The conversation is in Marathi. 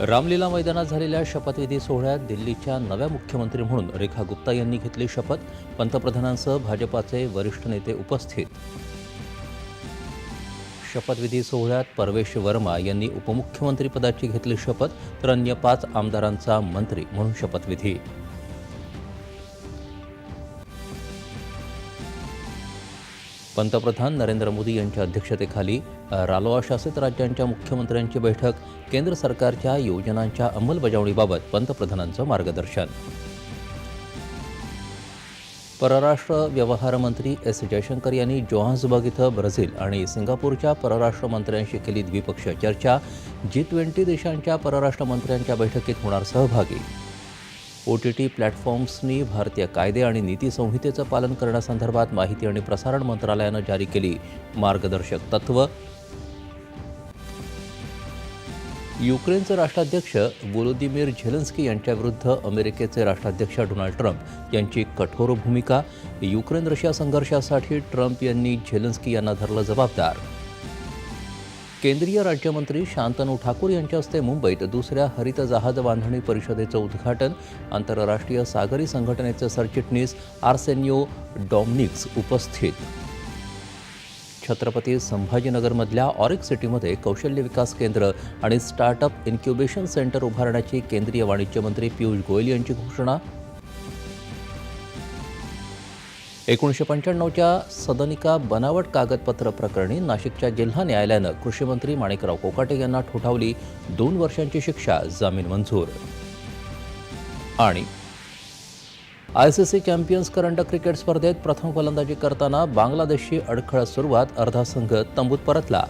रामलीला मैदानात झालेल्या शपथविधी सोहळ्यात दिल्लीच्या नव्या मुख्यमंत्री म्हणून रेखा गुप्ता यांनी घेतली शपथ. पंतप्रधानांसह भाजपाचे वरिष्ठ नेते उपस्थित. शपथविधी सोहळ्यात परवेश वर्मा यांनी उपमुख्यमंत्रीपदाची घेतली शपथ. तर अन्य पाच आमदारांचा मंत्री म्हणून शपथविधी. पंतप्रधान नरेंद्र मोदी यांच्या अध्यक्षतेखाली रालोआ शासित राज्यांच्या मुख्यमंत्र्यांची बैठक केंद्र सरकारच्या योजनांच्या अंमलबजावणीबाबत पंतप्रधानांचं मार्गदर्शन. परराष्ट्र व्यवहार मंत्री एस जयशंकर यांनी जोहान्सबर्ग इथं ब्राझील आणि सिंगापूरच्या परराष्ट्र मंत्र्यांशी केली द्विपक्षीय चर्चा. जी ट्वेंटी देशांच्या परराष्ट्र मंत्र्यांच्या बैठकीत होणार सहभागी. ओ टी टी प्लॅटफॉर्म्सनी भारतीय कायदे आणि नीती संहितेचं पालन करण्यासंदर्भात माहिती आणि प्रसारण मंत्रालयानं जारी केली. मार्गदर्शक तत्व युक्रेनचे राष्ट्राध्यक्ष वोलोदिमीर झेलन्स्की यांच्याविरुद्ध अमेरिकेचे राष्ट्राध्यक्ष डोनाल्ड ट्रम्प यांची कठोर भूमिका युक्रेन रशिया संघर्षासाठी ट्रम्प यांनी झेलन्स्की यांना धरलं जबाबदार. केंद्रीय राज्यमंत्री शांतनू ठाकूर यांच्या हस्ते मुंबईत दुसऱ्या हरित जहाज बांधणी परिषदेचं उद्घाटन आंतरराष्ट्रीय सागरी संघटनेचे सरचिटणीस आर्सेनियो डॉमनिक्स उपस्थित. छत्रपती संभाजीनगरमधल्या ऑरिक सिटीमध्ये कौशल्य विकास केंद्र आणि स्टार्टअप इन्क्युबेशन सेंटर उभारण्याची केंद्रीय वाणिज्य मंत्री पियुष गोयल यांची घोषणा एकोणीसशे पंच्याण्णवच्या सदनिका बनावट कागदपत्र प्रकरणी नाशिकच्या जिल्हा न्यायालयानं कृषीमंत्री माणिकराव कोकाटे यांना ठोठावली दोन वर्षांची शिक्षा जामीन मंजूर. आणि आय सी सी चॅम्पियन्स करंडक क्रिकेट स्पर्धेत प्रथम फलंदाजी करताना बांगलादेशची अडखळत सुरुवात अर्धा संघ तंबूत परतला.